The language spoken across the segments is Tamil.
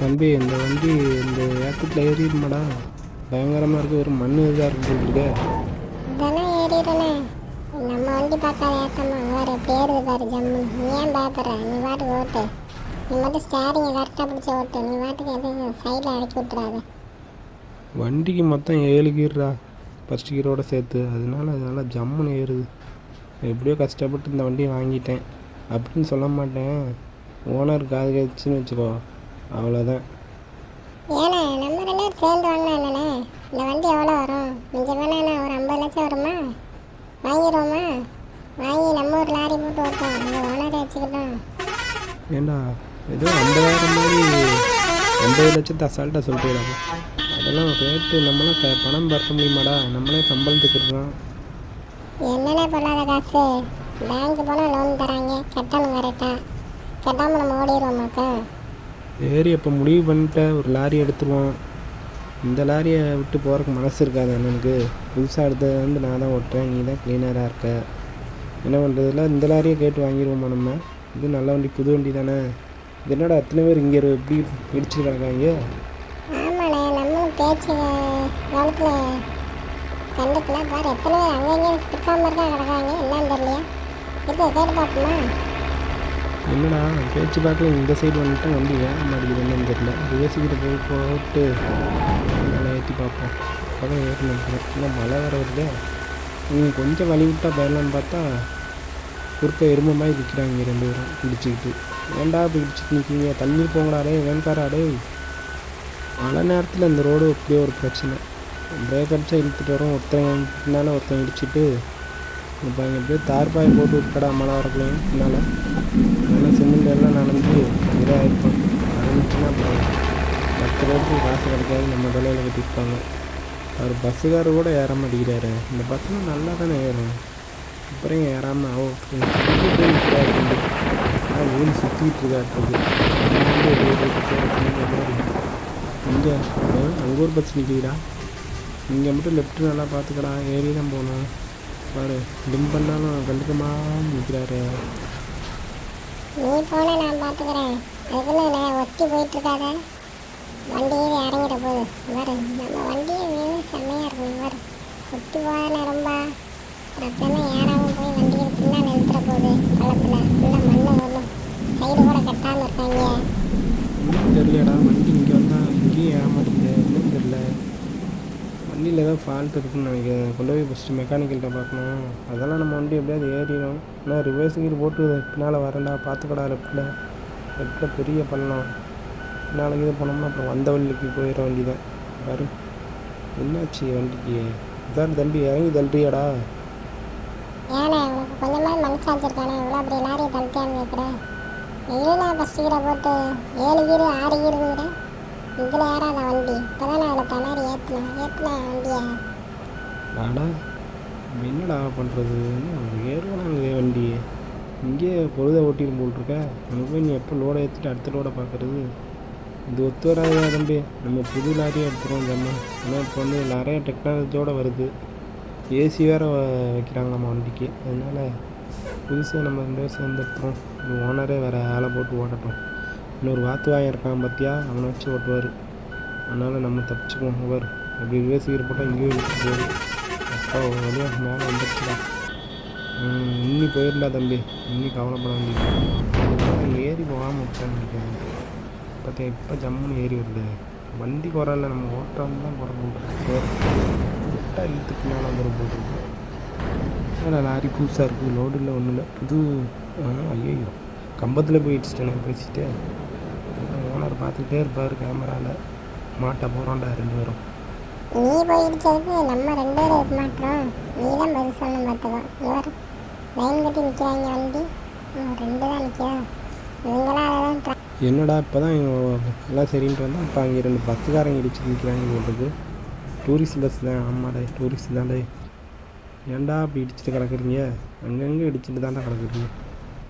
தம்பி இந்த வண்டி இந்த ஏக்கத்தில் ஏறிடுமாடா. பயங்கரமாக இருக்குது ஒரு மண் இதாக இருக்கு போட்டுருக்க இதெல்லாம் ஏறிடுறேனே. நம்ம வண்டி பார்க்காத ஏத்தமா வேறு ஏறுது பாரு ஜம்மு நீ ஏன் பயப்படுற? நீ பாட்டுக்கு ஓட்டு. நீ மட்டும் ஸ்டேரிங்கை கரெக்டாக பிடிச்சி ஓட்டு. நீ பாட்டுக்கு எதுவும் சைடில் இறக்கி விட்டுறாத. வண்டிக்கு மொத்தம் ஏழு கீர்ரா ஃபஸ்ட் கீரோட சேர்த்து. அதனால அதனால ஜம்முன்னு ஏறுது. எப்படியோ கஷ்டப்பட்டு இந்த வண்டியை வாங்கிட்டேன். அப்படின்னு சொல்ல மாட்டேன். ஓனர் காது கழிச்சுன்னு வச்சுக்கோ. அவ்வளோதான் ஏண்ணே நம்ம ரெண்டு பேரும் சேர்ந்து வாங்கினா என்னண்ணே? இந்த வண்டி எவ்வளோ வரும்? மிஞ்சம் வேணா ஒரு ஐம்பது லட்சம் வருமா? வாங்கிடுவோமா வாங்கி நம்ம ஒரு லாரி போட்டு ஓட்டோம் இந்த ஓனரை வச்சுக்கிட்டோம். ஏண்டா ஏதோ ஐம்பதாயிரம் மாதிரி ஐம்பது லட்சத்தை அசால்ட்டாக சொல்லிட்டுடாப்பா அதெல்லாம் ரேட்டு நம்மளாம் க பணம் பரட்ட முடியுமாடா? நம்மளே சம்பளத்துக்கு இருக்கோம் என்னென்ன பொல்லாத காசு? பேங்க் போனால் லோன் தராங்க. கட்டணும் கரெக்டாக கட்டாமல் நம்ம ஓடிடுவோமாக்கா சரி அப்போ முடிவு பண்ணிட்டேன் ஒரு லாரி எடுத்துருவோம். இந்த லாரியை விட்டு போகிறக்கு மனசு இருக்காது அண்ணனுக்கு? புதுசாக எடுத்தது வந்து நான் தான் ஓட்டுறேன் நீ தான் க்ளீனராக இருக்க. என்ன பண்ணுறதுல இந்த லாரியை கேட்டு வாங்கிடுவோமா நம்ம? இது நல்ல வண்டி புது வண்டி தானே. இது என்னடா அத்தனை பேர் இங்கே எப்படி இடிச்சு கிடக்காங்க ஆமாண்ணே நம்மளும் கண்டுக்கல. பாரு எத்தனை பேர் அங்கங்கே பிற்காம இருக்கா கிடக்காங்க என்னன்னு தெரியல இது கேட்டு பார்ப்போமா? என்னடா பேச்சு பார்க்கல இந்த சைடு வந்துட்டு வண்டி வேக மாட்டேங்குது என்னன்னு தெரியல. ரிவர்ஸுக்கிட்ட போய் போட்டு மேலே ஏற்றி பார்ப்போம். அப்போதான் ஏறணும் இல்லை மழை வர வருது. நீ கொஞ்சம் வழி விட்டால் போயிடலான்னு பார்த்தா குறுக்க எருமை மாதிரி நிற்கிறாங்க ரெண்டு பேரும். பிடிச்சிக்கிட்டு. ஏன்டா பிடிச்சிட்டு நிற்கிங்க தண்ணி போங்கடாடே டே மழை நேரத்தில் இந்த ரோடு அப்படியே ஒரு பிரச்சனை. பிரேக் அடிச்சா இழுத்துட்டு வரோம். ஒருத்தன் பின்னால் ஒருத்தன் இடிச்சிட்டு இப்போ அங்கே போய் தார்பாய் போட்டு விட்டடா மழை வரக்குள்ளேயும் பின்னால் நல்லா சிமெண்ட் எல்லாம் நனைஞ்சு இதாக இருக்கும் நனைஞ்சுன்னா அப்புறம் பத்து ரூபாய்க்கு காசு கிடைக்காது நம்ம தலையில் கட்டிப்பாங்க அவர் பஸ்ஸுக்காரர் கூட ஏற மாட்டேங்கிறாரு இந்த பஸ்ஸுலாம் நல்லா தானே ஏறும். அப்புறம் ஏறாமல் ஆகும் அவ ஊர் சுற்றிக்கிட்டு இருக்காரு இங்கே அங்கே ஒரு பஸ் நிற்கிறா இங்கே மட்டும் லெஃப்ட்டு நல்லா பார்த்துக்கடா ஏறி தான் போகணும். பாரு டிம் பண்ணாலும் கண்டுக்கமா நிற்கிறாரு நீ போன நான் பார்த்துக்கிறேன் அதுக்குன்னு நான் ஒத்தி போயிட்டு இருக்காத வண்டி ஏறி இறங்கிட போகுது. பாரு நம்ம வண்டியை வேணும் செம்மையாக இருக்கும் பாரு ஒத்தி போகாத ரொம்ப. அப்புறமே ஏறாமல் போய் வண்டியை பின்னால் நிறுத்துற போகுது களத்தில். ஃபுல்லாக மண்ணை வரணும் சைடு கூட கட்டாமல் இருக்காங்க. இன்னும் தெரியலடா வண்டி இங்கே வந்தால் இங்கேயும் ஏமாட்டுது என்னன்னு தெரியல. வண்டியில் ஏதோ ஃபால்ட் இருக்குன்னு நினைக்கிறேன். கொண்டு போய் ஃபஸ்ட்டு மெக்கானிக்கல்கிட்ட பார்க்கணும். அதெல்லாம் நம்ம வண்டி எப்படியாவது ஏறிடும். ஆனால் ரிவர்ஸ் கீர் போட்டு பின்னால் வரேன்டா பார்த்துக்கடா லெஃப்ட்டில் லெஃப்ட்டில் பெரிய பள்ளம். பின்னால் இது போனோம்னா அப்புறம் வந்த வழிக்கு போயிட வண்டி தான் பாரு. என்னாச்சு வண்டிக்கு? இதான் தம்பி இறங்கி தள்ளுறியாடா? ஏண்ணே உனக்கு கொஞ்சமாவது மனசாட்சி இருக்கானே. இவ்வளோ அப்படி லாரியை தள்ளிட்டான்னு கேட்குறேன் இல்லைண்ணா ஃபஸ்ட்டு கீரை போட்டு ஏழு கீரு ஆறு கீருங்கிற இதில் ஏறாத வண்டி. இப்போ தான் நான் அதில் திணறி ஏற்றினேன் ஏற்றினேன் வண்டியை? நாடா என்னடா பண்ணுறது ஏறுவானாங்க வண்டி. இங்கேயே பொழுத ஓட்டிட்டு போட்டிருக்க. அங்கே போய் நீ எப்போ லோடை ஏற்றிட்டு அடுத்த லோடை பார்க்குறது? இது ஒத்து வராதா தம்பி? நம்ம புது லாரியாக எடுத்துருவோம் ஜம்மா. ஆனால் இப்போ வந்து நிறைய டெக்னாலஜியோடு வருது. ஏசி வேறு வைக்கிறாங்க நம்ம வண்டிக்கு. அதனால் புதுசாக நம்ம ரெண்டு பேரும் சேர்ந்து எடுத்துகிறோம் ஓனரே வேறு ஆளை போட்டு ஓடட்டும். இன்னொரு வாத்துவாயம் இருக்கான் பார்த்தியா அவனை வச்சு ஓட்டுவார். அதனால் நம்ம தப்பிச்சுக்குவோம் அவர் அப்படி இதுவே போட்டால் இங்கேயும் போகுது அப்பா வழியாக மேலே வந்துடுச்சுடா இன்னி போயிடல தம்பி. இன்னி கவலைப்பட வேண்டியது ஏறி போகாமல் விட்டேன் பார்த்தா பார்த்தியா இப்போ ஜம்முன்னு ஏறி வருது. வண்டி குறையில நம்ம ஓட்டம் தான் குறை போட்டுருக்கு விட்டா இழுத்துக்கு மேலே வந்துடும் போட்டுருக்கு ஏன்னா லாரி புதுசாக இருக்குது லோடு இல்லை ஒன்றும் இல்லை. புது ஐயோ கம்பத்தில் போய் பேசிட்டு ஓனர் பார்த்துக்கிட்டே இருப்பார் கேமராவில் மாட்ட போகிறோம்டா ரெண்டு பேரும். நீ போயிடுச்சதுக்கு நம்ம ரெண்டு பேரும் இருக்க மாட்டோம். நீ தான் பதில் சொல்லணும் பார்த்துக்கோ. இவர் லைன் கட்டி நிற்கிறாங்க வண்டி. ரெண்டு தான் நிற்கிறா இவங்களாம் அதை தான் என்னடா இப்போ தான் எல்லாம் சரின்ட்டு வந்தால் இப்போ அங்கே ரெண்டு பஸ்ஸுக்காரங்க இடிச்சு நிற்கிறாங்க போட்டுருக்கு டூரிஸ்ட் பஸ் தான். ஆமாடா டூரிஸ்ட் தான்டே ஏன்டா அப்படி இடிச்சிட்டு கிடக்குறீங்க? அங்கங்கே இடிச்சிட்டு தான்டா கிடக்குறீங்க.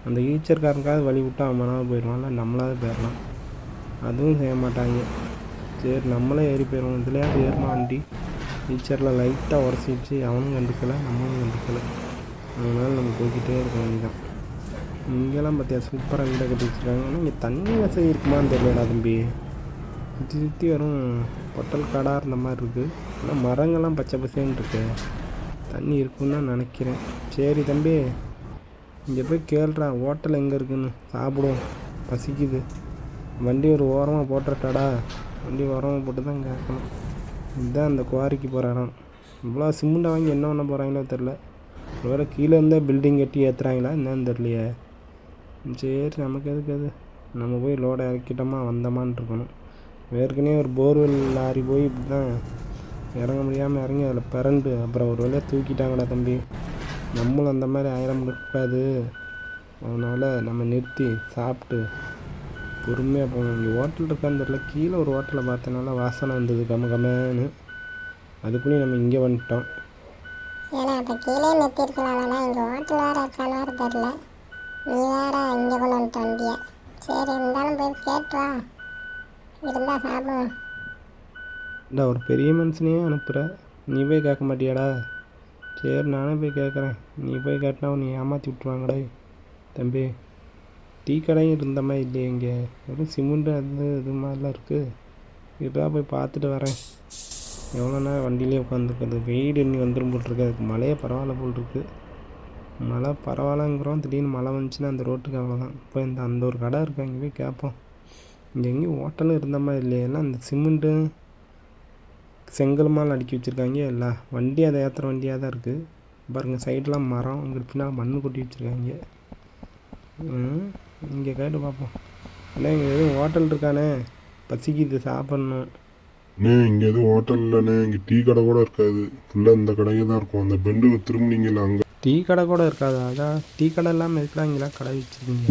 அந்த ஈச்சர்காரனுக்காவது வழி விட்டா அவனாவது போயிடுவான்ல நம்மளாவது போயிடலாம். அதுவும் செய்ய மாட்டாங்க. சரி நம்மளே ஏறி போயிடுவோம். இதுலையாவது ஏறினா வண்டி ஈச்சரில் லைட்டாக உரசிடுச்சு. அவனும் கண்டுக்கலை நம்மளும் கண்டுக்கலை. அதனால நம்ம போய்கிட்டே இருக்க வேண்டியதான் இங்கெல்லாம் பார்த்தியா சூப்பராக வீடை கட்டி வச்சுருக்காங்க. ஆனால் இங்கே தண்ணி வசதி இருக்குமான்னு தெரியலடா தம்பி. சுற்றி சுற்றி வரும் பொட்டல் காடாக இருந்த மாதிரி இருக்குது ஆனால் மரங்கள்லாம் பச்சை பசேன்னு இருக்கு. தண்ணி இருக்குன்னு தான் நினைக்கிறேன். சரி தம்பி. இங்கே போய் கேள்றா ஹோட்டல் எங்கே இருக்குன்னு? சாப்பிடுவோம். பசிக்குது. வண்டி ஒரு ஓரமாக போட்டுறட்டாடா வண்டி ஓரமாக போட்டு தான் கேட்கணும் இதுதான் அந்த குவாரிக்கு போகிற இடம் இவ்வளோ சிமெண்ட்டை வாங்கி என்ன பண்ண போகிறாங்களோ தெரில ஒருவேளை கீழே இருந்தால் பில்டிங் கட்டி ஏற்றுறாங்களா என்னன்னு தெரியலையே. சரி நமக்கு எதுக்கு அது? நம்ம போய் லோடை இறக்கிட்டோமா வந்தோமான்னு இருக்கணும். ஏற்கனவே ஒரு போர்வெல் லாரி போய் இப்படி தான் இறங்க முடியாமல் இறங்கி அதில் பிறண்டு அப்புறம் ஒரு வழியாக தூக்கிட்டாங்கடா தம்பி. நம்மளும் அந்த மாதிரி ஆயிரம் இருக்காது அதனால் நம்ம நிறுத்தி சாப்பிட்டு பொறுமையாக போகணும். இங்கே ஹோட்டல் இருக்கான்னு தெரியல. கீழே ஒரு ஹோட்டலை பார்த்தனால வாசனை வந்தது கம கமன்னு. அதுக்குள்ளேயும் நம்ம இங்கே வந்துட்டோம். ஏன்னா அப்போ கீழே நிறுத்திருக்கலாம்னா இங்கே ஹோட்டல் வேறு இருக்கான்னு வேறு தெரில நீ வேற இங்கே கொண்டு வந்துட்ட வண்டியை. சரி இருந்தாலும் போய் கேட்டு வா. இருந்தால் சாப்பிடுவோம். இந்த ஒரு பெரிய மனுஷனையே அனுப்புகிற நீ போய் கேட்க மாட்டியாடா? சரி நானே போய் கேட்குறேன். நீ போய் கேட்டினா நீ ஏமாற்றி விட்ருவாங்கடா தம்பி. டீ கடையும் இருந்த மாதிரி இல்லையே இங்கே. வெறும் சிமெண்ட்டு அது இது மாதிரிலாம் இருக்குது இதா போய் பார்த்துட்டு வரேன். எவ்வளோ நேரம் வண்டியிலே உட்காந்துருக்குறது? வெயில் இனி வந்துடும் போட்டிருக்கு அதுக்கு மழையே பரவாயில்ல போல் இருக்கு. மழை பரவாயில்லங்கிறோம். திடீர்னு மழை வந்துச்சுன்னா அந்த ரோட்டுக்கு அவ்வளோதான். இப்போ இந்த அந்த ஒரு கடை இருக்கு? அங்கே போய் கேட்போம். இங்கே எங்கேயும் ஹோட்டலும் இருந்த மாதிரி இல்லையே. ஏன்னா அந்த சிமெண்ட்டு? செங்கல் மால் அடுக்கி வச்சுருக்காங்க. எல்லாம் வண்டி அதை ஏற்றுற வண்டியாக தான் இருக்குது பாருங்கள் சைடெலாம் மரம். இங்கே பின்னால் மண் கொட்டி வச்சுருக்காங்க. இங்கே கேட்டு பார்ப்போம். அண்ணா இங்கே எதுவும் ஹோட்டல் இருக்கானே? பசிக்குது சாப்பிட்ணும். அண்ணே இங்கே எதுவும் ஹோட்டல் இல்லைண்ணே. இங்கே டீ கடை கூட இருக்காது. ஃபுல்லாக இந்த கடையே தான் இருக்கும். அந்த பெண்டுக்கு திரும்பினீங்களா அங்கே. டீ கடை கூட இருக்காது? அதான் டீ கடை இல்லாமல் இருக்கிறா இங்கெல்லாம் கடை வச்சுருக்கீங்க.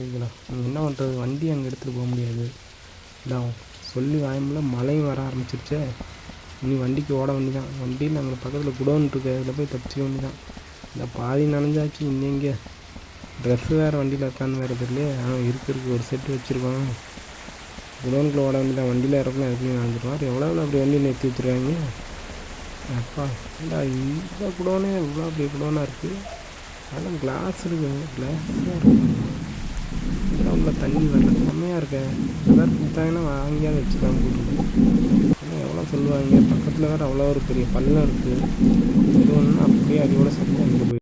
நீங்கள் என்ன பண்ணுறது வண்டி அங்கே எடுத்துகிட்டு போக முடியாது. இதான் சொல்லி வாயமில்ல மழையும் வர ஆரம்பிச்சிருச்சே. இனி வண்டிக்கு ஓட வண்டி தான் வண்டியில் அங்கே பக்கத்தில் குடோன் இருக்கு. அதில் போய் தப்பிச்சிக்க வேண்டி தான் இந்த பாதி நனைஞ்சாச்சு. இன்னும் எங்கே? ட்ரெஸ்ஸு வேறு வண்டியில் இருக்கான்னு வேறு தெரியல ஆனால் இருக்கு இருக்கு. ஒரு செட்டு வச்சுருக்கோம். குடோனுக்குள்ள ஓட வண்டி வண்டியில் இறக்கலாம் எதுவும் வாங்கிடுவார் எவ்வளோ எவ்வளோ அப்படி வண்டி நிறுத்தி வச்சுருக்காங்க அப்பா இல்லை இந்த குடோனே இவ்வளோ அப்படி குடோனாக இருக்குது அதெல்லாம் கிளாஸ் இருக்குது கிளாஸாக இருக்கு. ரொம்ப உள்ள தண்ணி வரல? செம்மையாக இருக்கேன் எல்லோரும் கொடுத்தாங்கன்னா வாங்கியாவது வச்சுக்கலாம் கூட்டிட்டு ஆனால் எவ்வளோ சொல்லுவாங்க? பக்கத்தில் வேறு அவ்வளோ ஒரு பெரிய பள்ளம் இருக்குது இது ஒன்று அப்படியே அடியோட சத்தம் அங்கே போய்